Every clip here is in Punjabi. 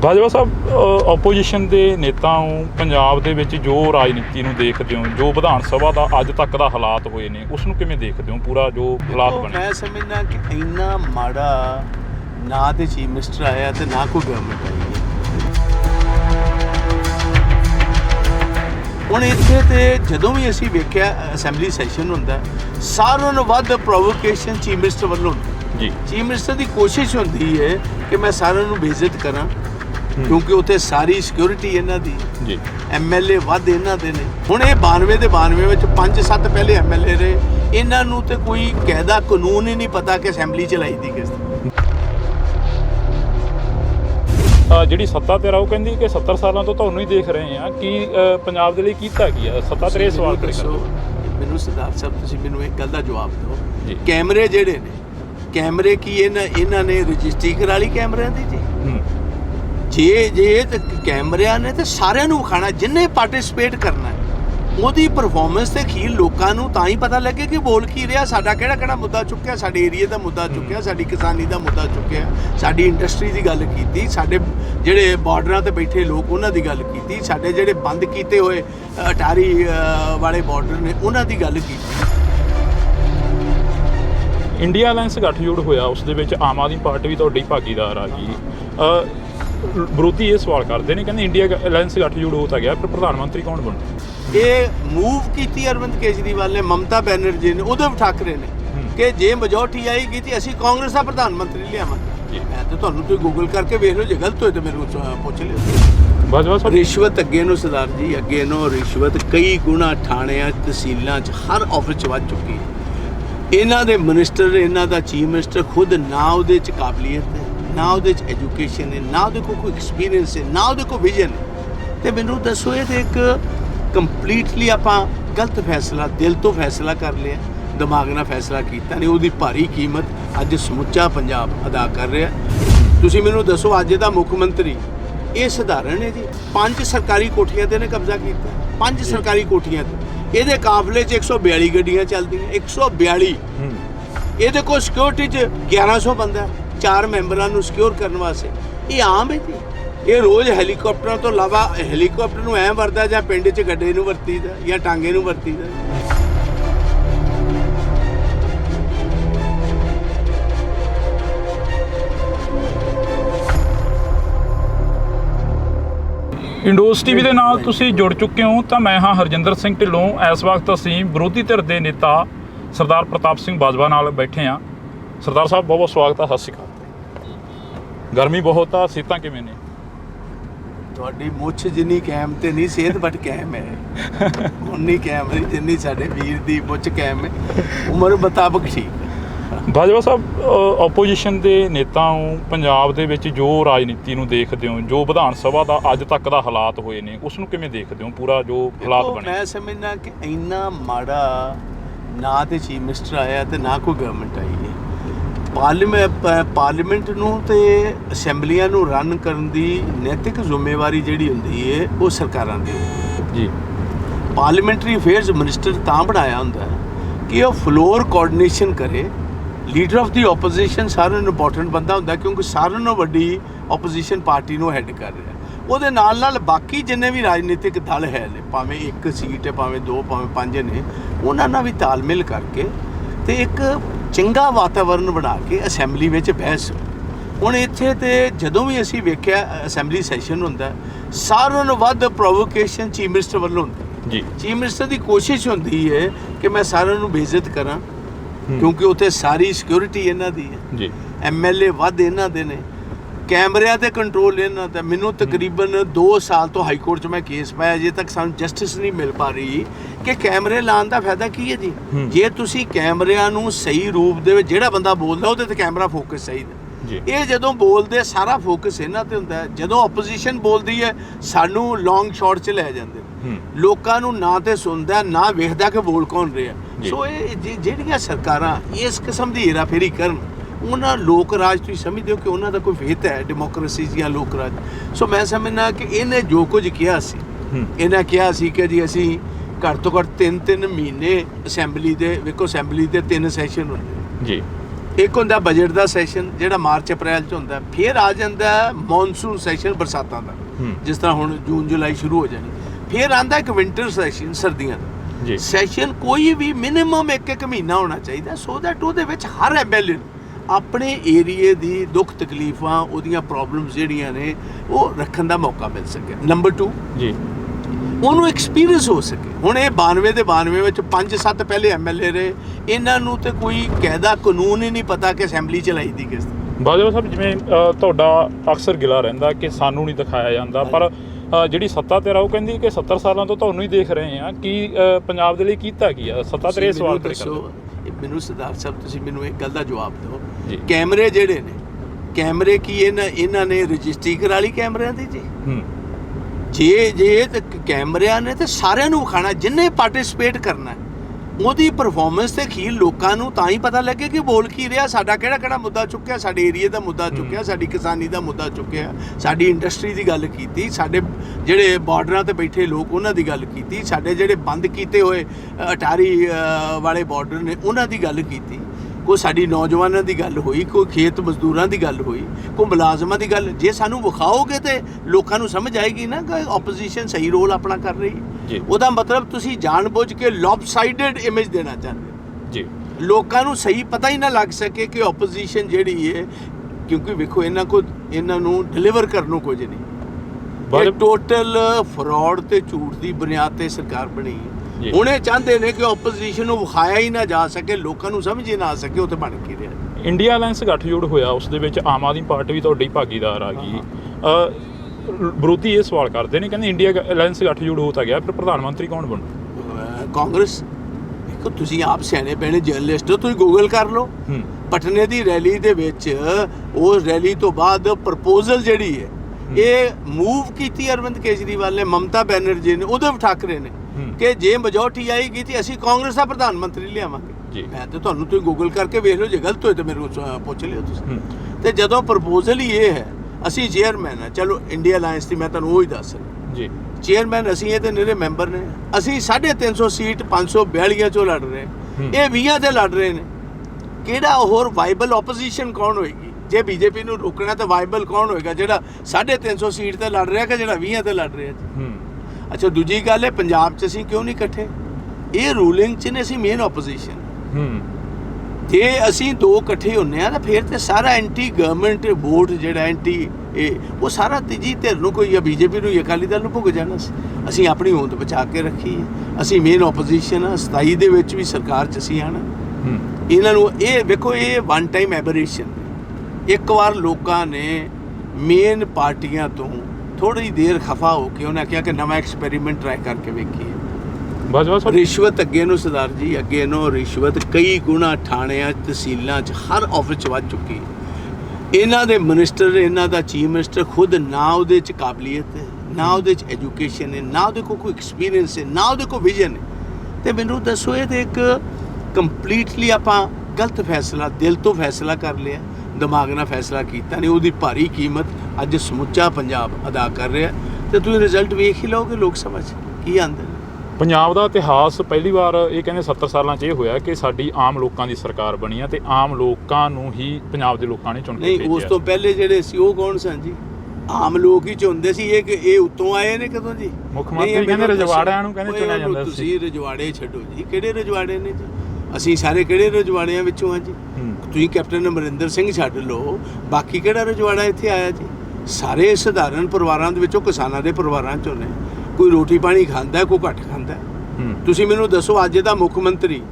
ਬਾਜਵਾ ਸਾਹਿਬ ਆਪੋਜੀਸ਼ਨ ਦੇ ਨੇਤਾ ਨੂੰ ਪੰਜਾਬ ਦੇ ਵਿੱਚ ਜੋ ਰਾਜਨੀਤੀ ਨੂੰ ਦੇਖਦੇ ਹੋ ਜੋ ਵਿਧਾਨ ਸਭਾ ਦਾ ਅੱਜ ਤੱਕ ਦਾ ਹਾਲਾਤ ਹੋਏ ਨੇ ਉਸ ਨੂੰ ਕਿਵੇਂ ਦੇਖਦੇ ਹੋ? ਪੂਰਾ ਜੋ ਹਾਲਾਤ ਬਣੇ। ਮੈਂ ਸਮਝਦਾ ਕਿ ਇੰਨਾ ਮਾੜਾ ਨਾ ਤੇ ਚੀਫ ਮਿਨਿਸਟਰ ਆਇਆ ਤੇ ਨਾ ਕੋਈ ਗਵਰਨਮੈਂਟ ਆਈ ਹੈ। ਹੁਣ ਇੱਥੇ ਤੇ ਜਦੋਂ ਵੀ ਅਸੀਂ ਵੇਖਿਆ ਅਸੈਂਬਲੀ ਸੈਸ਼ਨ ਹੁੰਦਾ ਸਾਰਿਆਂ ਨੂੰ ਵੱਧ ਪ੍ਰੋਵੋਕੇਸ਼ਨ ਚੀਫ ਮਿਨਿਸਟਰ ਵੱਲੋਂ ਜੀ। ਚੀਫ ਮਿਨਿਸਟਰ ਦੀ ਕੋਸ਼ਿਸ਼ ਹੁੰਦੀ ਹੈ ਕਿ ਮੈਂ ਸਾਰਿਆਂ ਨੂੰ ਬੇਇੱਜ਼ਤ ਕਰਾਂ। ਕਿਉਂਕਿ ਉੱਥੇ ਸਾਰੀ ਸਿਕਿਉਰਿਟੀ ਇਹਨਾਂ ਦੀ। ਜੀ। ਐਮਐਲਏ ਵੱਧ ਇਹਨਾਂ ਦੇ ਨੇ। ਹੁਣ ਇਹ 92 ਦੇ 92 ਵਿੱਚ 5-7 ਪਹਿਲੇ ਐਮਐਲਏ ਰਹੇ। ਇਹਨਾਂ ਨੂੰ ਤੇ ਕੋਈ ਕਾਇਦਾ ਕਾਨੂੰਨ ਹੀ ਨਹੀਂ ਪਤਾ ਕਿ ਅਸੈਂਬਲੀ ਚਲਾਈ ਦੀ ਕਿਸ ਜਿਹੜੀ ਸੱਤਾ ਤੇਰਾ ਉਹ ਕਹਿੰਦੀ ਕਿ 70 ਸਾਲਾਂ ਤੋਂ ਤੁਹਾਨੂੰ ਹੀ ਦੇਖ ਰਹੇ ਆ ਕੀ ਪੰਜਾਬ ਦੇ ਲਈ ਕੀਤਾ ਕੀ ਆ? ਸੱਤਾ ਤੇਰੇ ਇਹ ਸਵਾਲ ਮੈਨੂੰ ਕਰੇ ਦੱਸੋ, ਮੈਨੂੰ ਸਰਦਾਰ ਸਾਹਿਬ ਤੁਸੀਂ ਮੈਨੂੰ ਇੱਕ ਗੱਲ ਦਾ ਜਵਾਬ। ਦਿਓ। ਕੈਮਰੇ ਜਿਹੜੇ ਨੇ ਕੈਮਰੇ ਕੀ ਇਹਨਾਂ ਇਹਨਾਂ ਨੇ ਰਜਿਸਟਰੀ ਕਰਾ ਲਈ ਕੈਮਰਿਆਂ ਦੀ ਜੀ? ਜੇ ਜੇ ਤੇ ਕੈਮਰਿਆਂ ਨੇ ਤੇ ਸਾਰਿਆਂ ਨੂੰ ਵਿਖਾਣਾ ਜਿੰਨੇ ਪਾਰਟਿਸਿਪੇਟ ਕਰਨਾ ਉਹਦੀ ਪਰਫਾਰਮੈਂਸ ਤੇ ਖੀਲ ਲੋਕਾਂ ਨੂੰ ਤਾਂ ਹੀ ਪਤਾ ਲੱਗੇ ਕਿ ਬੋਲ ਕੀ ਰਿਹਾ ਸਾਡਾ ਕਿਹੜਾ ਕਿਹੜਾ ਮੁੱਦਾ ਚੁੱਕਿਆ ਸਾਡੇ ਏਰੀਆ ਦਾ ਮੁੱਦਾ ਚੁੱਕਿਆ ਸਾਡੀ ਕਿਸਾਨੀ ਦਾ ਮੁੱਦਾ ਚੁੱਕਿਆ ਸਾਡੀ ਇੰਡਸਟਰੀ ਦੀ ਗੱਲ ਕੀਤੀ ਸਾਡੇ ਜਿਹੜੇ ਬਾਰਡਰਾਂ ਤੇ ਬੈਠੇ ਲੋਕ ਉਹਨਾਂ ਦੀ ਗੱਲ ਕੀਤੀ ਸਾਡੇ ਜਿਹੜੇ ਬੰਦ ਕੀਤੇ ਹੋਏ ਅਟਾਰੀ ਵਾਲੇ ਬਾਰਡਰ ਨੇ ਉਹਨਾਂ ਦੀ ਗੱਲ ਕੀਤੀ। ਇੰਡੀਆ ਅਲਾਈਅੰਸ ਗੱਠਜੋੜ ਹੋਇਆ ਉਸ ਦੇ ਵਿੱਚ ਆਮ ਆਦਮੀ ਪਾਰਟੀ ਵੀ ਤੁਹਾਡੀ ਭਾਗੀਦਾਰ ਆ ਗਈ। ਵਿਰੋਧੀ ਇਹ ਸਵਾਲ ਕਰਦੇ ਨੇ ਕਹਿੰਦੇ ਇੰਡੀਆ ਅਲਾਈਅੰਸ ਗੱਠਜੋੜ ਹੋ ਤਾਂ ਗਿਆ ਪਰ ਪ੍ਰਧਾਨ ਮੰਤਰੀ ਕੌਣ ਬਣੂ? ਇਹ ਮੂਵ ਕੀਤੀ ਅਰਵਿੰਦ ਕੇਜਰੀਵਾਲ ਨੇ ਮਮਤਾ ਬੈਨਰਜੀ ਨੇ ਉद्धਵ ਠਾਕਰੇ ਨੇ। ਕਿ ਜੇ ਮੈਜੋਰਟੀ ਆਏਗੀ ਤੇ ਅਸੀਂ ਕਾਂਗਰਸ ਦਾ ਪ੍ਰਧਾਨ ਮੰਤਰੀ ਲਿਆਵਾਂਗੇ। ਮੈਂ ਤੇ ਤੁਹਾਨੂੰ ਤੁਸੀਂ ਗੂਗਲ ਕਰਕੇ ਵੇਖ ਲਓ ਜੇ ਗਲਤ ਹੋਏ ਤੇ ਮੈਨੂੰ ਪੁੱਛ ਲਿਓ। ਬਾਜਵਾ ਸਾਹਿਬ ਰਿਸ਼ਵਤ ਅੱਗੇ ਨੂੰ ਸਰਦਾਰ ਜੀ ਅੱਗੇ ਨੂੰ ਰਿਸ਼ਵਤ ਕਈ ਗੁਣਾ ਥਾਣਿਆਂ ਤਹਿਸੀਲਾਂ 'ਚ ਹਰ ਆਫਿਸ 'ਚ ਵੱਧ ਚੁੱਕੀ ਹੈ। ਇਹਨਾਂ ਦੇ ਮਿਨਿਸਟਰ ਇਹਨਾਂ ਦਾ ਚੀਫ ਮਿਨਿਸਟਰ ਖੁਦ ਨਾ ਉਹਦੇ 'ਚ ਕਾਬਲੀਅਤ ਹੈ। ਨਾ ਉਹਦੇ 'ਚ ਐਜੂਕੇਸ਼ਨ ਹੈ ਨਾ ਉਹਦੇ ਕੋਲ ਕੋਈ ਐਕਸਪੀਰੀਅੰਸ ਹੈ ਨਾ ਉਹਦੇ ਕੋਲ ਵਿਜ਼ਨ ਤੇ ਮੈਨੂੰ ਦੱਸੋ ਇਹ ਤੇ ਇੱਕ ਕੰਪਲੀਟਲੀ ਆਪਾਂ ਗਲਤ ਫੈਸਲਾ ਦਿਲ ਤੋਂ ਫੈਸਲਾ ਕਰ ਲਿਆ ਦਿਮਾਗ ਨਾਲ ਫੈਸਲਾ ਕੀਤਾ ਨਹੀਂ ਉਹਦੀ ਭਾਰੀ ਕੀਮਤ ਅੱਜ ਸਮੁੱਚਾ ਪੰਜਾਬ ਅਦਾ ਕਰ ਰਿਹਾ। ਤੁਸੀਂ ਮੈਨੂੰ ਦੱਸੋ ਅੱਜ ਦਾ ਮੁੱਖ ਮੰਤਰੀ ਇਹ ਸਧਾਰਨ ਹੈ ਜੀ? ਪੰਜ ਸਰਕਾਰੀ ਕੋਠੀਆਂ ਤੇ ਨੇ ਕਬਜ਼ਾ ਕੀਤਾ। ਪੰਜ ਸਰਕਾਰੀ ਕੋਠੀਆਂ ਤੇ। ਇਹਦੇ ਕਾਫਲੇ 'ਚ 142 ਗੱਡੀਆਂ ਚੱਲਦੀਆਂ 142 ਹੂੰ। ਇਹਦੇ ਕੋਲ ਸਿਕਿਉਰਿਟੀ 'ਚ 1100 ਬੰਦਾ ਚਾਰ ਮੈਂਬਰਾਂ ਨੂੰ ਸਿਕਿਉਰ ਕਰਨ ਵਾਸਤੇ। ਇਹ ਆਮ ਹੈ ਜੀ। ਇਹ ਰੋਜ਼ ਹੈਲੀਕਾਪਟਰਾਂ ਤੋਂ ਇਲਾਵਾ ਹੈਲੀਕਾਪਟਰ ਨੂੰ ਐਂ ਵਰਦਾ ਜਾਂ ਪਿੰਡ 'ਚ ਗੱਡੇ ਨੂੰ ਵਰਤੀਦਾ ਜਾਂ ਟਾਂਗੇ ਨੂੰ ਵਰਤੀਦਾ। ਇੰਡੋਸ ਟੀਵੀ ਦੇ ਨਾਲ ਤੁਸੀਂ ਜੁੜ ਚੁੱਕੇ ਹੋ ਤਾਂ ਮੈਂ ਹਾਂ ਹਰਜਿੰਦਰ ਸਿੰਘ ਢਿੱਲੋਂ। ਇਸ ਵਕਤ ਅਸੀਂ ਵਿਰੋਧੀ ਧਿਰ ਦੇ ਨੇਤਾ ਸਰਦਾਰ ਪ੍ਰਤਾਪ ਸਿੰਘ ਬਾਜਵਾ ਨਾਲ ਬੈਠੇ ਹਾਂ। ਸਰਦਾਰ ਸਾਹਿਬ ਬਹੁਤ ਬਹੁਤ ਸਵਾਗਤ ਹੈ ਸਤਿ ਸ਼੍ਰੀ ਅਕਾਲ। ਗਰਮੀ ਬਹੁਤ ਆ ਸੀਤਾਂ ਕਿਵੇਂ ਨੇ? ਤੁਹਾਡੀ ਮੁੱਛ ਜਿੰਨੀ ਕਾਇਮ ਤੇ ਨਹੀਂ ਸਿਹਤ ਬਟ ਕਾਇਮ ਹੈ। ਉਨੀ ਕਾਇਮ ਨਹੀਂ ਜਿੰਨੀ ਸਾਡੇ ਵੀਰ ਦੀ ਮੁੱਛ ਕਾਇਮ ਹੈ। ਉਮਰ ਮੁਤਾਬਕ ਠੀਕ। ਹੈ। ਬਾਜਵਾ ਸਾਹਿਬ ਆਪੋਜੀਸ਼ਨ ਦੇ ਨੇਤਾ ਨੂੰ ਪੰਜਾਬ ਦੇ ਵਿੱਚ ਜੋ ਰਾਜਨੀਤੀ ਨੂੰ ਦੇਖਦੇ ਹੋ ਜੋ ਵਿਧਾਨ ਸਭਾ ਦਾ ਅੱਜ ਤੱਕ ਦਾ ਹਾਲਾਤ ਹੋਏ ਨੇ ਉਸ ਨੂੰ ਕਿਵੇਂ ਦੇਖਦੇ ਹੋ? ਪੂਰਾ ਜੋ ਹਾਲਾਤ ਬਣੇ। ਮੈਂ ਸਮਝਦਾ ਕਿ ਇੰਨਾ ਮਾੜਾ ਨਾ ਤੇ ਚੀਫ ਮਿਨਿਸਟਰ ਆਇਆ ਤੇ ਨਾ ਕੋਈ ਗਵਰਨਮੈਂਟ ਆਈ ਹੈ। ਪਾਰਲੀਮੈਂਟ ਪਾਰਲੀਮੈਂਟ ਨੂੰ ਤੇ ਅਸੈਂਬਲੀਆਂ ਨੂੰ ਰਨ ਕਰਨ ਦੀ ਨੈਤਿਕ ਜ਼ਿੰਮੇਵਾਰੀ ਜਿਹੜੀ ਹੁੰਦੀ ਹੈ ਉਹ ਸਰਕਾਰਾਂ ਦੀ। ਜੀ। ਪਾਰਲੀਮੈਂਟਰੀ ਅਫੇਅਰਸ ਮਿਨਿਸਟਰ ਤਾਂ ਬਣਾਇਆ ਹੁੰਦਾ ਹੈ ਕਿ ਉਹ ਫਲੋਰ ਕੋਆਰਡੀਨੇਸ਼ਨ ਕਰੇ। ਲੀਡਰ ਆਫ ਦੀ ਆਪੋਜੀਸ਼ਨ ਸਾਰਿਆਂ ਨੂੰ ਇੰਪੋਰਟੈਂਟ ਬੰਦਾ ਹੁੰਦਾ ਕਿਉਂਕਿ ਸਾਰਿਆਂ ਨਾਲੋਂ ਵੱਡੀ ਆਪੋਜੀਸ਼ਨ ਪਾਰਟੀ ਨੂੰ ਹੈੱਡ ਕਰ ਰਿਹਾ ਉਹਦੇ ਨਾਲ ਨਾਲ ਬਾਕੀ ਜਿੰਨੇ ਵੀ ਰਾਜਨੀਤਿਕ ਦਲ ਹੈ ਨੇ ਭਾਵੇਂ ਇੱਕ ਸੀਟ ਹੈ ਭਾਵੇਂ ਦੋ ਭਾਵੇਂ ਪੰਜ ਨੇ ਉਹਨਾਂ ਨਾਲ ਵੀ ਤਾਲਮੇਲ ਕਰਕੇ ਤੇ ਇੱਕ ਚੰਗਾ ਵਾਤਾਵਰਣ ਬਣਾ ਕੇ ਅਸੈਂਬਲੀ ਵਿੱਚ ਬਹਿਸ। ਹੁਣ ਇੱਥੇ ਤੇ ਜਦੋਂ ਵੀ ਅਸੀਂ ਵੇਖਿਆ ਅਸੈਂਬਲੀ ਸੈਸ਼ਨ ਹੁੰਦਾ ਸਾਰਿਆਂ ਨੂੰ ਵੱਧ ਪ੍ਰੋਵੋਕੇਸ਼ਨ ਚੀਫ ਮਿਨਿਸਟਰ ਵੱਲੋਂ ਹੁੰਦੀ। ਜੀ। ਚੀਫ ਮਿਨਿਸਟਰ ਦੀ ਕੋਸ਼ਿਸ਼ ਹੁੰਦੀ ਹੈ ਕਿ ਮੈਂ ਸਾਰਿਆਂ ਨੂੰ ਬੇਇੱਜ਼ਤ ਕਰਾਂ। ਕਿਉਂਕਿ ਉੱਥੇ ਸਾਰੀ ਸਿਕਿਉਰਿਟੀ ਇਹਨਾਂ ਦੀ ਹੈ। ਜੀ। ਐਮਐਲਏ ਵੱਧ ਇਹਨਾਂ ਦੇ ਨੇ। ਕੈਮਰਿਆਂ ਤੇ ਕੰਟਰੋਲ ਇਹਨਾਂ ਦਾ ਮੈਨੂੰ ਤਕਰੀਬਨ 2 ਸਾਲ ਤੋਂ ਹਾਈ ਕੋਰਟ 'ਚ ਮੈਂ ਕੇਸ ਪਾਇਆ ਅਜੇ ਤੱਕ ਸਾਨੂੰ ਜਸਟਿਸ ਨਹੀਂ ਮਿਲ ਪਾ ਰਹੀ ਕਿ ਕੈਮਰੇ ਲਾਉਣ ਦਾ ਫਾਇਦਾ ਕੀ ਹੈ ਜੀ? ਹੂੰ। ਜੇ ਤੁਸੀਂ ਕੈਮਰਿਆਂ ਨੂੰ ਸਹੀ ਰੂਪ ਦੇ ਵਿੱਚ ਜਿਹੜਾ ਬੰਦਾ ਬੋਲਦਾ ਉਹਦੇ ਤੇ ਕੈਮਰਾ ਫੋਕਸ ਚਾਹੀਦਾ ਜੀ। ਇਹ ਜਦੋਂ ਬੋਲਦੇ ਸਾਰਾ ਫੋਕਸ ਇਹਨਾਂ ਤੇ ਹੁੰਦਾ ਹੈ। ਜਦੋਂ ਆਪੋਜੀਸ਼ਨ ਬੋਲਦੀ ਹੈ ਸਾਨੂੰ ਲੌਂਗ ਸ਼ਾਟ 'ਚ ਲੈ ਜਾਂਦੇ ਹੂੰ। ਲੋਕਾਂ ਨੂੰ ਨਾ ਤੇ ਸੁਣਦਾ ਨਾ ਵੇਖਦਾ ਕਿ ਬੋਲ ਕੌਣ ਰਿਹਾ। ਸੋ ਇਹ ਜਿਹੜੀਆਂ ਸਰਕਾਰਾਂ ਇਸ ਕਿਸਮ ਦੀ ਹੇਰਾਫੇਰੀ ਕਰਨ ਉਹਨਾਂ ਲੋਕ ਰਾਜ ਤੁਸੀਂ ਸਮਝਦੇ ਹੋ ਕਿ ਉਹਨਾਂ ਦਾ ਕੋਈ ਫੇਤ ਹੈ ਡੈਮੋਕ੍ਰੇਸੀ ਜਾਂ ਲੋਕ ਰਾਜ। ਸੋ ਮੈਂ ਸਮਝਦਾ ਕਿ ਇਹਨੇ ਜੋ ਕੁਝ ਕਿਹਾ ਸੀ ਇਹਨਾਂ ਕਿਹਾ ਸੀ ਕਿ ਜੀ ਅਸੀਂ ਘੱਟ ਤੋਂ ਘੱਟ 3-3 ਮਹੀਨੇ ਅਸੈਂਬਲੀ ਦੇ ਵੇਖੋ ਅਸੈਂਬਲੀ ਦੇ ਤਿੰਨ ਸੈਸ਼ਨ ਹੁੰਦੇ ਜੀ। ਇੱਕ ਹੁੰਦਾ ਬਜਟ ਦਾ ਸੈਸ਼ਨ ਜਿਹੜਾ ਮਾਰਚ ਅਪ੍ਰੈਲ ਚ ਹੁੰਦਾ। ਫਿਰ ਆ ਜਾਂਦਾ ਮੌਨਸੂਨ ਸੈਸ਼ਨ ਬਰਸਾਤਾਂ ਦਾ ਜਿਸ ਤਰ੍ਹਾਂ ਹੁਣ ਜੂਨ ਜੁਲਾਈ ਸ਼ੁਰੂ ਹੋ ਜਾਣੀ। ਫਿਰ ਆਂਦਾ ਇੱਕ ਵਿੰਟਰ ਸੈਸ਼ਨ ਸਰਦੀਆਂ ਦਾ। ਜੀ। ਸੈਸ਼ਨ ਕੋਈ ਵੀ ਮਿਨੀਮਮ ਇੱਕ ਇੱਕ ਮਹੀਨਾ ਹੋਣਾ ਚਾਹੀਦਾ ਸੋ ਦੈਟ ਉਹਦੇ ਵਿੱਚ ਹਰ ਐਮਐਲਏ ਆਪਣੇ ਏਰੀਏ ਦੀ ਦੁੱਖ ਤਕਲੀਫਾਂ ਉਹਦੀਆਂ ਪ੍ਰੋਬਲਮਸ ਜਿਹੜੀਆਂ ਨੇ ਉਹ ਰੱਖਣ ਦਾ ਮੌਕਾ ਮਿਲ ਸਕੇ। ਨੰਬਰ 2 ਜੀ। ਉਹਨੂੰ ਐਕਸਪੀਰੀਅੰਸ ਹੋ ਸਕੇ। ਹੁਣ ਇਹ 92 ਦੇ 92 ਵਿੱਚ 5-7 ਪਹਿਲੇ ਐਮਐਲਏ ਰਹੇ। ਇਹਨਾਂ ਨੂੰ ਤੇ ਕੋਈ ਕਾਇਦਾ ਕਾਨੂੰਨ ਹੀ ਨਹੀਂ ਪਤਾ ਕਿ ਅਸੈਂਬਲੀ ਚਲਾਈ ਦੀ ਕਿਸ ਤਰ੍ਹਾਂ। ਬਾਜਵਾ ਸਾਹਿਬ ਜਿਵੇਂ ਤੁਹਾਡਾ ਅਕਸਰ ਗਿਲਾ ਰਹਿੰਦਾ ਕਿ ਸਾਨੂੰ ਨਹੀਂ ਦਿਖਾਇਆ ਜਾਂਦਾ ਪਰ ਜਿਹੜੀ ਸੱਤਾ ਤੇਰਾ ਉਹ ਕਹਿੰਦੀ ਕਿ 70 ਸਾਲਾਂ ਤੋਂ ਤੁਹਾਨੂੰ ਹੀ ਦੇਖ ਰਹੇ ਆ ਕੀ ਪੰਜਾਬ ਦੇ ਲਈ ਕੀਤਾ ਕੀ ਆ? ਸੱਤਾ ਇਹ ਤੁਸੀਂ ਸਵਾਲ ਇਹ ਮੈਨੂੰ ਸਰਦਾਰ ਸਾਹਿਬ ਤੁਸੀਂ ਮੈਨੂੰ ਇੱਕ ਗੱਲ ਦਾ ਜਵਾਬ ਦਿਓ। ਜੀ। ਕੈਮਰੇ ਜਿਹੜੇ ਨੇ ਕੈਮਰੇ ਕੀ ਇਹਨਾਂ ਇਹਨਾਂ ਨੇ ਰਜਿਸਟਰੀ ਕਰਾ ਲਈ ਕੈਮਰਿਆਂ ਦੀ ਜੀ? ਹੂੰ। ਜੇ ਜੇ ਤੇ ਕੈਮਰਿਆਂ ਨੇ ਤੇ ਸਾਰਿਆਂ ਨੂੰ ਵਿਖਾਣਾ ਜਿੰਨੇ ਪਾਰਟਿਸਿਪੇਟ ਕਰਨਾ ਉਹਦੀ ਪਰਫਾਰਮੈਂਸ ਤੇ ਖੀਲ ਲੋਕਾਂ ਨੂੰ ਤਾਂ ਹੀ ਪਤਾ ਲੱਗੇ ਕਿ ਬੋਲ ਕੀ ਰਿਹਾ ਸਾਡਾ ਕਿਹੜਾ ਕਿਹੜਾ ਮੁੱਦਾ ਚੁੱਕਿਆ ਸਾਡੇ ਏਰੀਆ ਦਾ ਮੁੱਦਾ ਚੁੱਕਿਆ ਸਾਡੀ ਕਿਸਾਨੀ ਦਾ ਮੁੱਦਾ ਚੁੱਕਿਆ ਸਾਡੀ ਇੰਡਸਟਰੀ ਦੀ ਗੱਲ ਕੀਤੀ ਸਾਡੇ ਜਿਹੜੇ ਬਾਰਡਰਾਂ ਤੇ ਬੈਠੇ ਲੋਕ ਉਹਨਾਂ ਦੀ ਗੱਲ ਕੀਤੀ ਸਾਡੇ ਜਿਹੜੇ ਬੰਦ ਕੀਤੇ ਹੋਏ ਅਟਾਰੀ ਵਾਲੇ ਬਾਰਡਰ ਨੇ ਉਹਨਾਂ ਦੀ ਗੱਲ ਕੀਤੀ। ਕੋਈ ਸਾਡੀ ਨੌਜਵਾਨਾਂ ਦੀ ਗੱਲ ਹੋਈ ਕੋਈ ਖੇਤ ਮਜ਼ਦੂਰਾਂ ਦੀ ਗੱਲ ਹੋਈ ਕੋਈ ਮੁਲਾਜ਼ਮਾਂ ਦੀ ਗੱਲ ਜੇ ਸਾਨੂੰ ਵਿਖਾਓਗੇ ਤੇ ਲੋਕਾਂ ਨੂੰ ਸਮਝ ਆਏਗੀ ਨਾ ਕਿ ਆਪੋਜੀਸ਼ਨ ਸਹੀ ਰੋਲ ਆਪਣਾ ਕਰ ਰਹੀ ਉਹਦਾ ਮਤਲਬ ਤੁਸੀਂ ਜਾਣਬੁੱਝ ਕੇ ਲੌਪਸਾਈਡਡ ਇਮੇਜ ਦੇਣਾ ਚਾਹੁੰਦੇ ਜੀ। ਲੋਕਾਂ ਨੂੰ ਸਹੀ ਪਤਾ ਹੀ ਨਾ ਲੱਗ ਸਕੇ ਕਿ ਆਪੋਜੀਸ਼ਨ ਜਿਹੜੀ ਹੈ ਕਿਉਂਕਿ ਵੇਖੋ ਇਹਨਾਂ ਕੋ ਇਹਨਾਂ ਨੂੰ ਡਿਲੀਵਰ ਕਰਨ ਨੂੰ ਕੁਝ ਨਹੀਂ। ਇਹ ਟੋਟਲ ਫਰਾਡ ਤੇ ਝੂਠ ਦੀ ਬੁਨਿਆਦ ਤੇ ਸਰਕਾਰ ਬਣੀ। ਹੈ। ਹੁਣ ਇਹ ਚਾਹੁੰਦੇ ਨੇ ਕਿ ਆਪੋਜੀਸ਼ਨ ਨੂੰ ਵਿਖਾਇਆ ਹੀ ਨਾ ਜਾ ਸਕੇ ਲੋਕਾਂ ਨੂੰ ਸਮਝ ਹੀ ਨਾ ਆ ਸਕੇ ਤੇ ਬਣ ਕੀ ਰਿਹਾ। ਇੰਡੀਆ ਅਲਾਈਅੰਸ ਗੱਠਜੋੜ ਹੋਇਆ ਉਸ ਦੇ ਵਿੱਚ ਆਮ ਆਦਮੀ ਪਾਰਟੀ ਵੀ ਤੁਹਾਡੀ ਭਾਗੀਦਾਰ ਆ ਗਈ। ਅ, ਵਿਰੋਧੀ ਇਹ ਸਵਾਲ ਕਰਦੇ ਨੇ ਕਹਿੰਦੇ ਇੰਡੀਆ ਅਲਾਈਅੰਸ ਗੱਠਜੋੜ ਹੋ ਤਾਂ ਗਿਆ ਫਿਰ ਪ੍ਰਧਾਨ ਮੰਤਰੀ ਕੌਣ ਬਣੂ? ਕਾਂਗਰਸ। ਦੇਖੋ ਤੁਸੀਂ ਆਪ ਸਿਆਣੇ ਬੈਣੇ ਜਰਨਲਿਸਟ ਹੋ ਤੁਸੀਂ ਗੂਗਲ ਕਰ ਲਓ। ਪਟਨੇ ਦੀ ਰੈਲੀ ਦੇ ਵਿੱਚ ਉਹ ਰੈਲੀ ਤੋਂ ਬਾਅਦ ਪ੍ਰਪੋਜ਼ਲ ਜਿਹੜੀ ਹੈ ਇਹ ਮੂਵ ਕੀਤੀ ਅਰਵਿੰਦ ਕੇਜਰੀਵਾਲ ਨੇ ਮਮਤਾ ਬੈਨਰਜੀ ਨੇ ਉਧਵ ਠਾਕਰੇ ਨੇ। ਕਿ ਜੇ ਮੈਜੋਰਟੀ ਆਏਗੀ ਤੇ ਅਸੀਂ ਕਾਂਗਰਸ ਦਾ ਪ੍ਰਧਾਨ ਮੰਤਰੀ ਲਿਆਵਾਂਗੇ। ਜੀ। ਮੈਂ ਤੇ ਤੁਹਾਨੂੰ ਤੁਸੀਂ ਗੂਗਲ ਕਰਕੇ ਵੇਖ ਲਓ ਜੇ ਗਲਤ ਹੋਏ ਤਾਂ ਮੇਰੇ ਕੋਲ ਸ- ਪੁੱਛ ਲਿਓ ਤੁਸੀਂ। ਤੇ ਜਦੋਂ ਪ੍ਰਪੋਜ਼ਲ ਹੀ ਇਹ ਹੈ ਅਸੀਂ ਚੇਅਰਮੈਨ ਆ ਚਲੋ ਇੰਡੀਆ ਅਲਾਈਅੰਸ ਦੀ ਮੈਂ ਤੁਹਾਨੂੰ ਉਹ ਹੀ ਦੱਸ ਰਿਹਾ। ਜੀ। ਚੇਅਰਮੈਨ ਅਸੀਂ ਇਹ ਤੇ ਨਿਰੇ ਮੈਂਬਰ ਨੇ। ਅਸੀਂ 350 ਸੀਟ 542 ਚੋਂ ਲੜ ਰਹੇ। ਇਹ 20 ਤੇ ਲੜ ਰਹੇ ਨੇ। ਕਿਹੜਾ ਹੋਰ ਵਾਈਬਲ ਆਪੋਜੀਸ਼ਨ ਕੌਣ ਹੋਏਗੀ? ਜੇ ਬੀਜੇਪੀ ਨੂੰ ਰੋਕਣਾ ਤਾਂ ਵਾਈਬਲ ਕੌਣ ਹੋਏਗਾ? ਜਿਹੜਾ 350 ਸੀਟ ਤੇ ਲੜ ਰਿਹਾ ਕਿ ਜਿਹੜਾ 20 ਤੇ ਲੜ ਰਿਹਾ ਜੀ? ਹੂੰ। ਅੱਛਾ ਦੂਜੀ ਗੱਲ ਹੈ ਪੰਜਾਬ 'ਚ ਅਸੀਂ ਕਿਉਂ ਨਹੀਂ ਇਕੱਠੇ? ਇਹ ਰੂਲਿੰਗ 'ਚ ਨੇ ਅਸੀਂ ਮੇਨ ਆਪੋਜੀਸ਼ਨ ਹੂੰ। ਜੇ ਅਸੀਂ ਦੋ ਇਕੱਠੇ ਹੁੰਨੇ ਆ ਤਾਂ ਫਿਰ ਤੇ ਸਾਰਾ ਐਂਟੀ ਗਵਰਨਮੈਂਟ ਵੋਟ ਜਿਹੜਾ ਐਂਟੀ ਇਹ ਉਹ ਸਾਰਾ ਤੀਜੀ ਧਿਰ ਨੂੰ ਕੋਈ ਜਾਂ ਬੀਜੇਪੀ ਨੂੰ ਜਾਂ ਅਕਾਲੀ ਦਲ ਨੂੰ ਭੁਗ ਜਾਣਾ ਸੀ। ਅਸੀਂ ਆਪਣੀ ਹੋਂਦ ਬਚਾ ਕੇ ਰੱਖੀ ਹੈ। ਅਸੀਂ ਮੇਨ ਆਪੋਜੀਸ਼ਨ ਆ 27 ਦੇ ਵਿੱਚ ਵੀ ਸਰਕਾਰ 'ਚ ਅਸੀਂ ਆਣਾ। ਇਹਨਾਂ ਨੂੰ ਇਹ ਵੇਖੋ ਇਹ ਵਨ ਟਾਈਮ ਐਬਰੇਸ਼ਨ ਇੱਕ ਵਾਰ ਲੋਕਾਂ ਨੇ ਮੇਨ ਪਾਰਟੀਆਂ ਤੋਂ ਥੋੜੀ ਦੇਰ ਖਫਾ ਹੋ ਕੇ ਉਹਨਾਂ ਕਿਹਾ ਕਿ ਨਵਾਂ ਐਕਸਪੈਰੀਮੈਂਟ ਟਰਾਈ ਕਰਕੇ ਵੇਖੀਏ। ਬਾਜਵਾ ਸਾਹਿਬ ਰਿਸ਼ਵਤ ਅੱਗੇ ਨੂੰ ਸਰਦਾਰ ਜੀ ਅੱਗੇ ਨੂੰ ਰਿਸ਼ਵਤ ਕਈ ਗੁਣਾ ਥਾਣਿਆਂ ਤਹਿਸੀਲਾਂ 'ਚ ਹਰ ਆਫਿਸ 'ਚ ਵੱਧ ਚੁੱਕੀ ਹੈ। ਇਹਨਾਂ ਦੇ ਮਿਨਿਸਟਰ ਇਹਨਾਂ ਦਾ ਚੀਫ ਮਿਨਿਸਟਰ ਖੁਦ ਨਾ ਉਹਦੇ 'ਚ ਕਾਬਲੀਅਤ ਹੈ ਨਾ ਉਹਦੇ 'ਚ ਐਜੂਕੇਸ਼ਨ ਹੈ ਨਾ ਉਹਦੇ ਕੋਲ ਕੋਈ ਐਕਸਪੀਰੀਅੰਸ ਹੈ ਨਾ ਉਹਦੇ ਕੋਲ ਵਿਜ਼ਨ ਹੈ। ਤੇ ਮੈਨੂੰ ਦੱਸੋ ਇਹ ਤੇ ਇੱਕ ਕੰਪਲੀਟਲੀ ਆਪਾਂ ਗਲਤ ਫੈਸਲਾ ਦਿਲ ਤੋਂ ਫੈਸਲਾ ਕਰ ਲਿਆ ਦਿਮਾਗ ਨਾਲ ਫੈਸਲਾ ਕੀਤਾ ਨਹੀਂ ਉਹਦੀ ਭਾਰੀ ਕੀਮਤ ਅੱਜ ਸਮੁੱਚਾ ਪੰਜਾਬ ਅਦਾ ਕਰ ਰਿਹਾ ਤੇ ਤੁਸੀਂ ਰਿਜ਼ਲਟ ਵੇਖ ਹੀ ਲਓਗੇ ਲੋਕ 'ਚ। ਕੀ ਆਂਦੇ ਪੰਜਾਬ ਦਾ ਇਤਿਹਾਸ ਪਹਿਲੀ ਵਾਰ ਇਹ ਕਹਿੰਦੇ 70 ਸਾਲਾਂ 'ਚ ਇਹ ਹੋਇਆ ਕਿ ਸਾਡੀ ਆਮ ਲੋਕਾਂ ਦੀ ਸਰਕਾਰ ਬਣੀ ਆ ਤੇ ਆਮ ਲੋਕਾਂ ਨੂੰ ਹੀ ਪੰਜਾਬ ਦੇ ਲੋਕਾਂ ਨੇ ਚੁਣ ਕੇ ਨਹੀਂ ਉਸ ਤੋਂ ਪਹਿਲੇ ਜਿਹੜੇ ਸੀ ਉਹ ਕੌਣ ਸਨ ਜੀ? ਆਮ ਲੋਕ ਹੀ ਚੁਣਦੇ ਸੀ ਇਹ ਕਿ ਇਹ ਉੱਤੋਂ ਆਏ ਨੇ ਕਦੋਂ ਜੀ? ਮੁੱਖ ਮੰਤਰੀ ਕਹਿੰਦੇ। ਰਜਵਾੜਿਆਂ ਨੂੰ ਕਹਿੰਦੇ ਚੁਣਿਆ ਜਾਂਦਾ ਸੀ। ਤੁਸੀਂ ਰਜਵਾੜੇ ਛੱਡੋ ਜੀ। ਕਿਹੜੇ ਰਜਵਾੜੇ ਨੇ ਜੀ? ਅਸੀਂ ਸਾਰੇ ਕਿਹੜੇ ਰਜਵਾੜਿਆਂ ਵਿੱਚੋਂ ਆ ਜੀ? ਤੁਸੀਂ ਕੈਪਟਨ ਅਮਰਿੰਦਰ ਸਿੰਘ ਛੱਡ ਲਓ। ਬਾਕੀ ਕਿਹੜਾ ਰਜਵਾੜਾ ਇੱਥੇ ਆਇਆ ਜੀ? ਸਾਰੇ ਸਧਾਰਨ ਪਰਿਵਾਰਾਂ ਦੇ ਵਿੱਚੋਂ ਕਿਸਾਨਾਂ ਦੇ ਪਰਿਵਾਰਾਂ ਚੋਂ ਨੇ। ਕੋਈ ਰੋਟੀ ਪਾਣੀ ਖਾਂਦਾ ਕੋਈ ਘੱਟ ਖਾਂਦਾ। ਤੁਸੀਂ ਮੈਨੂੰ ਦੱਸੋ ਅੱਜ ਦਾ ਮੁੱਖ ਮੰਤਰੀ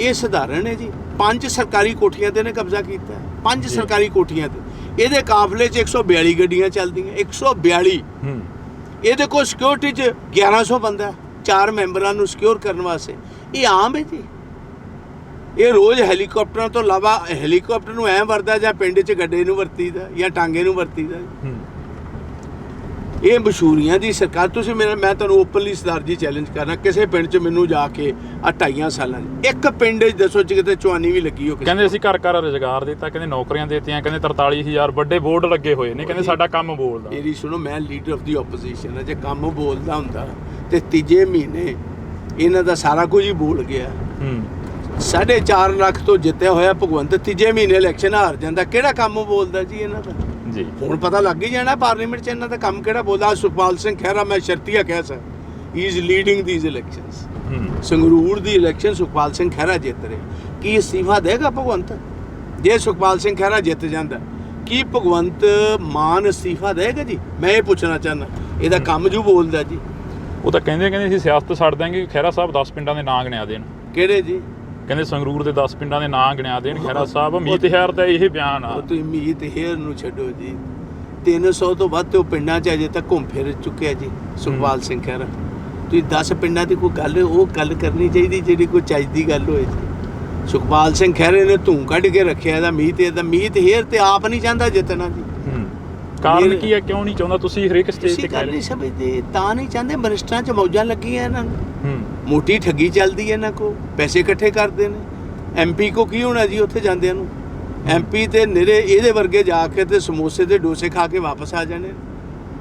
ਇਹ ਸਧਾਰਨ ਹੈ ਜੀ? ਪੰਜ ਸਰਕਾਰੀ ਕੋਠੀਆਂ ਤੇ ਨੇ ਕਬਜ਼ਾ ਕੀਤਾ। ਪੰਜ। ਸਰਕਾਰੀ ਕੋਠੀਆਂ ਤੇ। ਇਹਦੇ ਕਾਫਲੇ 'ਚ 142 ਗੱਡੀਆਂ ਚੱਲਦੀਆਂ। 142 ਹੂੰ। ਇਹਦੇ ਕੋਲ ਸਿਕਿਉਰਿਟੀ 'ਚ 1100 ਬੰਦਾ ਚਾਰ ਮੈਂਬਰਾਂ ਨੂੰ ਸਿਕਿਉਰ ਕਰਨ ਵਾਸਤੇ। ਇਹ ਆਮ ਹੈ ਜੀ? ਇਹ ਰੋਜ਼ ਹੈਲੀਕਾਪਟਰਾਂ ਤੋਂ ਇਲਾਵਾ ਹੈਲੀਕਾਪਟਰ ਨੂੰ ਐਂ ਵਰਦਾ ਜਾਂ ਪਿੰਡ 'ਚ ਗੱਡੇ ਨੂੰ ਵਰਤੀਦਾ ਜਾਂ ਟਾਂਗੇ ਨੂੰ ਵਰਤੀਦਾ। ਇਹ ਮਸ਼ਹੂਰੀਆਂ ਦੀ ਸਰਕਾਰ ਤੁਸੀਂ ਮੇਰਾ ਮੈਂ ਤੁਹਾਨੂੰ ਓਪਨਲੀ ਸਰਦਾਰ ਜੀ ਚੈਲੰਜ ਕਰਨਾ ਕਿਸੇ ਪਿੰਡ 'ਚ ਮੈਨੂੰ ਜਾ ਕੇ ਆ ਢਾਈਆਂ ਸਾਲਾਂ 'ਚ। ਇੱਕ ਪਿੰਡ 'ਚ ਦੱਸੋ ਚ ਕਿਤੇ ਚੁਆਨੀ ਵੀ ਲੱਗੀ ਹੋ ਕਿਸੇ ਕਹਿੰਦੇ ਅਸੀਂ ਘਰ ਘਰ ਰੁਜ਼ਗਾਰ ਦਿੱਤਾ ਕਹਿੰਦੇ ਨੌਕਰੀਆਂ ਦਿੱਤੀਆਂ ਕਹਿੰਦੇ 43000 ਵੱਡੇ ਬੋਰਡ ਲੱਗੇ ਹੋਏ ਨੇ ਕਹਿੰਦੇ ਸਾਡਾ ਕੰਮ ਬੋਲਦਾ। ਮੇਰੀ ਸੁਣੋ ਮੈਂ ਲੀਡਰ ਆਫ ਦੀ ਆਪੋਜੀਸ਼ਨ ਹੈ ਜੇ ਕੰਮ ਬੋਲਦਾ ਹੁੰਦਾ ਤੇ ਤੀਜੇ ਮਹੀਨੇ ਇਹਨਾਂ ਦਾ ਸਾਰਾ ਕੁਝ ਹੀ ਬੋਲ ਗਿਆ। ਹੂੰ। 4.5 ਲੱਖ ਤੋਂ ਜਿੱਤਿਆ ਹੋਇਆ ਭਗਵੰਤ ਤੀਜੇ ਮਹੀਨੇ ਇਲੈਕਸ਼ਨ ਹਾਰ ਜਾਂਦਾ। ਕਿਹੜਾ ਕੰਮ ਬੋਲਦਾ ਜੀ ਇਹਨਾਂ ਦਾ? ਜੀ। ਹੁਣ ਪਤਾ ਲੱਗ ਹੀ ਜਾਣਾ ਪਾਰਲੀਮੈਂਟ 'ਚ ਇਹਨਾਂ ਦਾ ਕੰਮ ਕਿਹੜਾ ਬੋਲਦਾ। ਸੁਖਪਾਲ ਸਿੰਘ ਖਹਿਰਾ ਮੈਂ ਸ਼ਰਤੀਆ ਕਹਿ ਸਕ he is leading these elections Sangrur the election Sukhpal Singh Khaira ਜਿੱਤ ਰਿਹਾ। ਕੀ ਅਸਤੀਫਾ ਦੇਗਾ ਭਗਵੰਤ? ਜੇ ਸੁਖਪਾਲ ਸਿੰਘ ਖਹਿਰਾ ਜਿੱਤ ਜਾਂਦਾ ਕੀ ਭਗਵੰਤ ਮਾਨ ਅਸਤੀਫਾ ਦੇਗਾ ਜੀ? ਮੈਂ ਇਹ ਪੁੱਛਣਾ ਚਾਹੁੰਦਾ। ਇਹਦਾ ਕੰਮ ਜੂ ਬੋਲਦਾ ਜੀ। ਉਹ ਤਾਂ ਕਹਿੰਦੇ ਕਹਿੰਦੇ ਅਸੀਂ ਸਿਆਸਤ ਛੱਡ ਦਾਂਗੇ ਖਹਿਰਾ ਸਾਹਿਬ 10 ਪਿੰਡਾਂ ਦੇ ਨਾਂ ਗਿਣਿਆ ਦੇਣ। ਕਿਹੜੇ ਜੀ? ਕਹਿੰਦੇ ਸੰਗਰੂਰ ਦੇ 10 ਪਿੰਡਾਂ ਦੇ ਨਾਂ ਗਿਣਿਆ ਦੇਣ ਖਹਿਰਾ ਸਾਹਿਬ ਮੀਤ ਹੈਰ ਦਾ ਇਹ ਬਿਆਨ ਆ। ਤੁਸੀਂ ਮੀਤ ਹੇਰ ਨੂੰ ਛੱਡੋ ਜੀ। 300 ਤੋਂ ਵੱਧ ਤੇ ਉਹ ਪਿੰਡਾਂ 'ਚ ਅਜੇ ਤੱਕ ਘੁੰਮ ਫਿਰ ਚੁੱਕਿਆ ਜੀ ਸੁਖਪਾਲ ਸਿੰਘ ਖਹਿਰਾ। ਤੁਸੀਂ 10 ਪਿੰਡਾਂ ਦੀ ਕੋਈ ਗੱਲ ਉਹ ਗੱਲ ਕਰਨੀ ਚਾਹੀਦੀ ਜਿਹੜੀ ਕੋਈ ਚੱਜ ਦੀ ਗੱਲ ਹੋਏ ਜੀ। ਸੁਖਪਾਲ ਸਿੰਘ ਖਹਿਰੇ ਨੇ ਧੂੰ ਕੱਢ ਕੇ ਰੱਖਿਆ ਇਹਦਾ ਮੀਤ ਇਹਦਾ ਮੀਤ ਹੇਰ ਤੇ ਆਪ ਨਹੀਂ ਚਾਹੁੰਦਾ ਜਿੱਤਣਾ ਜੀ। ਕਾਰਨ ਕੀ ਹੈ? ਕਿਉਂ ਨਹੀਂ ਚਾਹੁੰਦਾ ਤੁਸੀਂ ਹਰੇਕ ਸਟੇਜ ਤੁਸੀਂ ਤੇ ਕਹਿ ਰਹੇ ਨਹੀਂ ਸਮਝਦੇ ਤਾਂ ਨਹੀਂ ਚਾਹੁੰਦੇ ਮਨਿਸਟਰਾਂ 'ਚ ਮੌਜਾਂ ਲੱਗੀਆਂ ਇਹਨਾਂ ਨੂੰ। ਹੂੰ। ਮੋਟੀ ਠੱਗੀ ਚੱਲਦੀ ਹੈ ਇਹਨਾਂ ਕੋ ਪੈਸੇ ਇਕੱਠੇ ਕਰਦੇ ਨੇ। ਐਮਪੀ ਕੋ ਕੀ ਹੋਣਾ ਜੀ ਉੱਥੇ ਜਾਂਦਿਆਂ ਨੂੰ? ਐਮਪੀ ਤੇ ਨਿਰੇ ਇਹਦੇ ਵਰਗੇ ਜਾ ਕੇ ਤੇ ਸਮੋਸੇ ਤੇ ਡੋਸੇ ਖਾ ਕੇ ਵਾਪਸ ਆ ਜਾਣੇ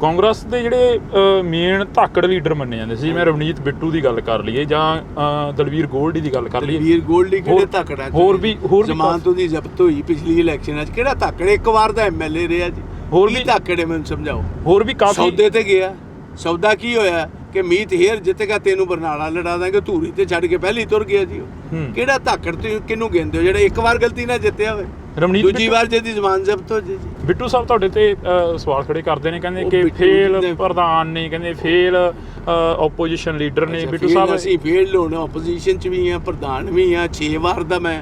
ਕਾਂਗਰਸ ਦੇ ਜਿਹੜੇ ਮੇਨ ਧਾਕੜ ਲੀਡਰ ਮੰਨੇ ਜਾਂਦੇ ਸੀ ਜਿਵੇਂ ਰਵਨੀਤ ਬਿੱਟੂ ਦੀ ਗੱਲ ਕਰ ਲਈਏ ਜਾਂ ਦਲਵੀਰ ਗੋਲਡੀ ਦੀ ਗੱਲ ਕਰ ਲਈਏ। ਵੀਰ ਗੋਲਡੀ ਕਿਹੜੇ ਹੋਰ- ਧਾਕੜਾ ਹੋਰ ਵੀ- ਹੋਰ ਵੀ ਜ਼ਮਾਨਤ ਉਹਦੀ ਜ਼ਬਤ ਹੋਈ ਪਿਛਲੀ ਇਲੈਕਸ਼ਨਾਂ 'ਚ। ਕਿਹੜਾ ਧਾਕੜੇ? ਇੱਕ ਵਾਰ ਦਾ ਐਮਐਲਏ ਰਿਹਾ ਜੀ। ਹੋਰ ਵੀ- ਧਾਕੜੇ ਮੈਨੂੰ ਸਮਝਾਓ? ਹੋਰ ਵੀ ਕਾਫੀ ਸੌਦੇ ਤੇ ਗਿਆ। ਸੌਦਾ ਕੀ ਹੋਇਆ ਕਿ ਮੀਤ ਹੇਰ ਜਿੱਤੇਗਾ ਤੈਨੂੰ ਬਰਨਾਲਾ ਲੜਾ ਦਾਂਗੇ ਧੂਰੀ ਤੇ ਛੱਡ ਕੇ ਪਹਿਲੀ ਤੁਰ ਗਿਆ ਜੀ। ਕਿਹੜਾ ਧਾਕੜ ਤੁਸੀਂ ਕਿਹਨੂੰ ਕਹਿੰਦੇ ਹੋ? ਜਿਹੜਾ ਇੱਕ ਵਾਰ ਗਲਤੀ ਨਾਲ ਜਿੱਤਿਆ ਹੋਵੇ। ਰਵਨੀਤ ਦੂਜੀ ਵਾਰ ਜਿਹਦੀ ਜ਼ਮਾਨ ਜ਼ਬਤ ਹੋ ਜੇ ਜੀ। ਬਿੱਟੂ ਸਾਹਿਬ ਤੁਹਾਡੇ ਤੇ ਸਵਾਲ ਖੜੇ ਕਰਦੇ ਨੇ ਕਹਿੰਦੇ ਕਿ ਫੇਲ ਦੇ- ਪ੍ਰਧਾਨ ਨੇ ਕਹਿੰਦੇ ਫੇਲ ਆਪੋਜੀਸ਼ਨ ਲੀਡਰ ਨੇ। ਬਿੱਟੂ ਸਾਹਿਬ ਅਸੀਂ ਫੀਲਡ ਹੋਣਾ ਆਪੋਜੀਸ਼ਨ ਚ ਵੀ ਆ ਪ੍ਰਧਾਨ ਵੀ ਆ 6 ਵਾਰ ਦਾ ਮੈਂ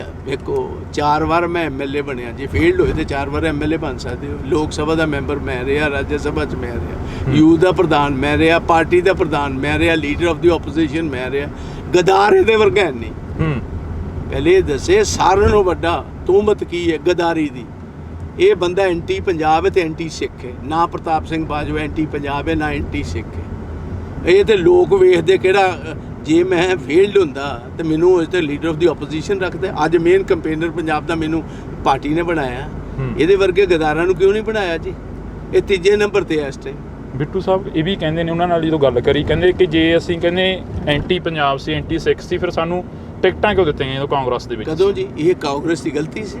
ਵੇਖੋ 4 ਵਾਰ ਮੈਂ ਐਮਐਲਏ ਬਣਿਆ। ਜੇ ਫੀਲਡ ਹੋਏ ਤੇ 4 ਵਾਰ ਐਮਐਲਏ ਬਣ ਸਕਦੇ ਹੋ। ਲੋਕ ਸਭਾ ਦਾ ਮੈਂਬਰ ਮੈਂ ਰਿਹਾ ਰਾਜ ਸਭਾ ਚ ਮੈਂ ਰਿਹਾ। ਯੂ ਦਾ ਪ੍ਰਧਾਨ ਮੈਂ ਰਿਹਾ ਪਾਰਟੀ ਦਾ ਪ੍ਰਧਾਨ ਮੈਂ ਰਿਹਾ ਲੀਡਰ ਆਫ ਦੀ ਆਪੋਜੀਸ਼ਨ ਮੈਂ ਰਿਹਾ। ਗਦਾਰ ਇਹਦੇ ਵਰਗਾ ਨਹੀਂ। ਹੂੰ। ਪਹਿਲੇ ਦੱਸੇ ਸਾਰਿਆਂ ਨੂੰ ਵੱਡਾ ਤੁਹਮਤ ਕੀ ਹੈ ਗਦਾਰੀ ਦੀ? ਇਹ ਬੰਦਾ ਐਂਟੀ ਪੰਜਾਬ ਹੈ ਤੇ ਐਂਟੀ ਸਿੱਖ ਹੈ। ਨਾ ਪ੍ਰਤਾਪ ਸਿੰਘ ਬਾਜਵਾ ਐਂਟੀ ਪੰਜਾਬ ਹੈ ਨਾ ਐਂਟੀ ਸਿੱਖ ਹੈ। ਇਹ ਤੇ ਲੋਕ ਵੇਖਦੇ ਕਿਹੜਾ ਜੇ ਮੈਂ ਫੀਲਡ ਹੁੰਦਾ ਤੇ ਮੈਨੂੰ ਇਸ ਤੇ ਲੀਡਰ ਆਫ ਦੀ ਆਪੋਜੀਸ਼ਨ ਰੱਖਦੇ। ਅੱਜ ਮੇਨ ਕੰਪੇਨਰ ਪੰਜਾਬ ਦਾ ਮੈਨੂੰ ਪਾਰਟੀ ਨੇ ਬਣਾਇਆ। ਇਹਦੇ ਵਰਗੇ ਗਦਾਰਾਂ ਨੂੰ ਕਿਉਂ ਨਹੀਂ ਬਣਾਇਆ ਜੀ? ਇਹ ਤੀਜੇ ਨੰਬਰ ਤੇ ਹੈ ਇਸ ਟਾਈਮ ਬਿੱਟੂ ਸਾਹਿਬ ਇਹ ਵੀ ਕਹਿੰਦੇ ਨੇ ਉਹਨਾਂ ਨਾਲ ਜਦੋਂ ਗੱਲ ਕਰੀ ਕਹਿੰਦੇ ਕਿ ਜੇ ਅਸੀਂ ਕਹਿੰਦੇ ਐਂਟੀ ਪੰਜਾਬ ਸੀ ਐਂਟੀ ਸਿੱਖ ਸੀ ਫਿਰ ਸਾਨੂੰ ਟਿਕਟਾਂ ਕਿਉਂ ਦਿੱਤੀਆਂ ਜਦੋਂ ਕਾਂਗਰਸ ਦੇ ਵਿੱਚ ਕਦੋਂ ਜੀ? ਇਹ ਕਾਂਗਰਸ ਦੀ ਗਲਤੀ ਸੀ।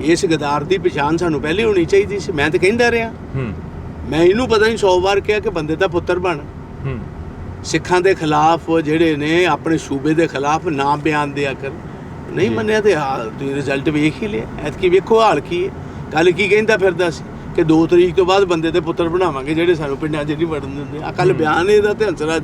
ਇਸ ਗਦਾਰ ਦੀ ਪਛਾਣ ਸਾਨੂੰ ਪਹਿਲੇ ਹੋਣੀ ਚਾਹੀਦੀ ਸੀ। ਮੈਂ ਤਾਂ ਕਹਿੰਦਾ ਰਿਹਾ। ਹੂੰ। ਮੈਂ ਇਹਨੂੰ ਪਤਾ ਨਹੀਂ 100 ਵਾਰ ਕਿਹਾ ਕਿ ਬੰਦੇ ਦਾ ਪੁੱਤਰ ਬਣ। ਹੂੰ। ਸਿੱਖਾਂ ਦੇ ਖਿਲਾਫ ਜਿਹੜੇ ਨੇ ਆਪਣੇ ਸੂਬੇ ਦੇ ਖਿਲਾਫ ਨਾ ਬਿਆਨ ਦਿਆ ਕਰ ਨਹੀਂ। ਮੰਨਿਆ ਤੇ ਹਾਲ ਤੁਸੀਂ ਰਿਜ਼ਲਟ ਵੇਖ ਹੀ ਲਿਆ ਐਤਕੀ ਵੇਖੋ ਹਾਲ ਕੀ ਹੈ ਕੱਲ ਕੀ ਕਹਿੰਦਾ ਫਿਰਦਾ ਸੀ ਕਿ 2 ਤਰੀਕ ਤੋਂ ਬਾਅਦ ਬੰਦੇ ਦੇ ਪੁੱਤਰ ਬਣਾਵਾਂਗੇ ਜਿਹੜੇ ਸਾਨੂੰ ਪਿੰਡਾਂ 'ਚ ਨਹੀਂ ਵੜਨ ਦਿੰਦੇ ਆ ਕੱਲ। ਬਿਆਨ ਇਹਦਾ ਤੇ ਹੰਸਰਾਜ